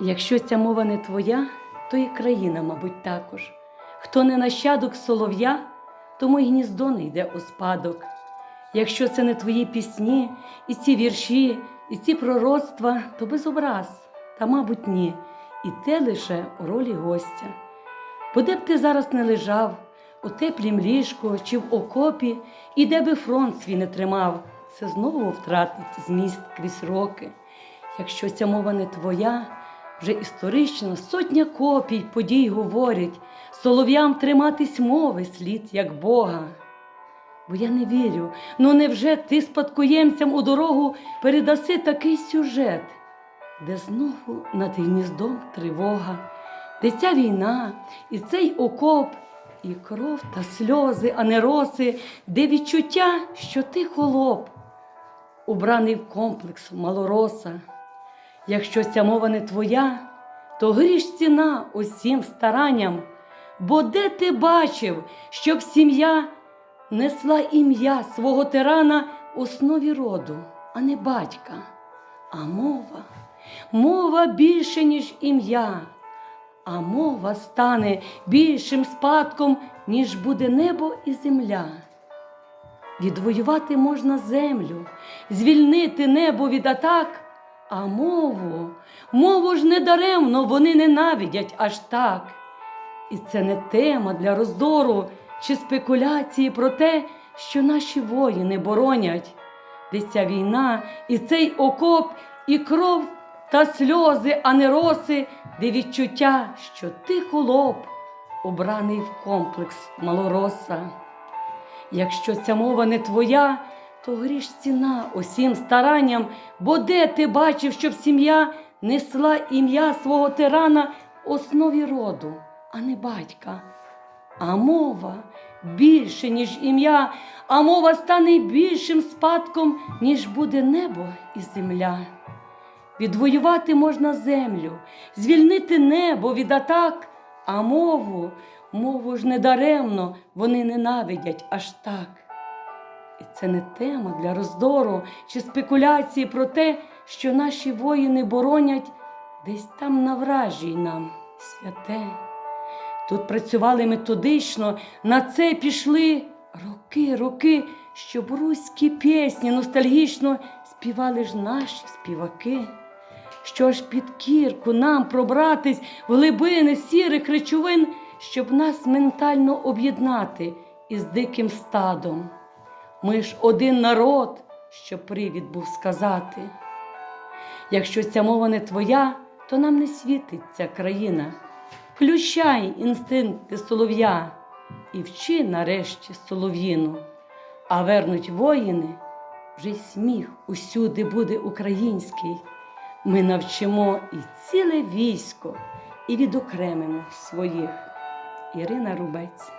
Якщо ця мова не твоя, то і країна, мабуть, також. Хто не нащадок солов'я, тому й гніздо не йде у спадок. Якщо це не твої пісні, і ці вірші, і ці пророцтва, то без образ, та, мабуть, ні, і те лише у ролі гостя. Бо де б ти зараз не лежав, у теплім ліжку чи в окопі, і де би фронт свій не тримав, це знову втратить зміст крізь роки. Якщо ця мова не твоя, вже історично сотня копій подій говорять, солов'ям триматись мови слід, як Бога. Бо я не вірю, ну невже ти спадкоємцям у дорогу передаси такий сюжет, де знову над гніздом тривога, де ця війна і цей окоп, і кров та сльози, а не роси, де відчуття, що ти холоп, убраний в комплекс малороса. Якщо ця мова не твоя, то гріш ціна усім старанням, бо де ти бачив, щоб сім'я несла ім'я свого тирана у основі роду, а не батька, а мова, мова більше, ніж ім'я, а мова стане більшим спадком, ніж буде небо і земля. Відвоювати можна землю, звільнити небо від атак, а мову, мову ж не даремно вони ненавидять аж так. І це не тема для роздору чи спекуляції про те, що наші воїни боронять, де ця війна і цей окоп, і кров та сльози, а не роси, де відчуття, що ти холоп, обраний в комплекс малороса. Якщо ця мова не твоя, то гріш ціна усім старанням, бо де ти бачив, щоб сім'я несла ім'я свого тирана основі роду, а не батька. А мова більше, ніж ім'я, а мова стане більшим спадком, ніж буде небо і земля. Відвоювати можна землю, звільнити небо від атак, а мову, мову ж недаремно вони ненавидять аж так. Це не тема для роздору чи спекуляції про те, що наші воїни боронять десь там на вражій нам святе. Тут працювали методично, на це пішли роки, роки, щоб руські пісні ностальгічно співали ж наші співаки. Що ж під кірку нам пробратись в глибини сірих речовин, щоб нас ментально об'єднати із диким стадом. Ми ж один народ, що привід був сказати. Якщо ця мова не твоя, то нам не світить ця країна. Включай інстинкти солов'я і вчи нарешті солов'їну, а вернуть воїни, вже й сміх усюди буде український. Ми навчимо і ціле військо, і відокремимо своїх. Ірина Рубець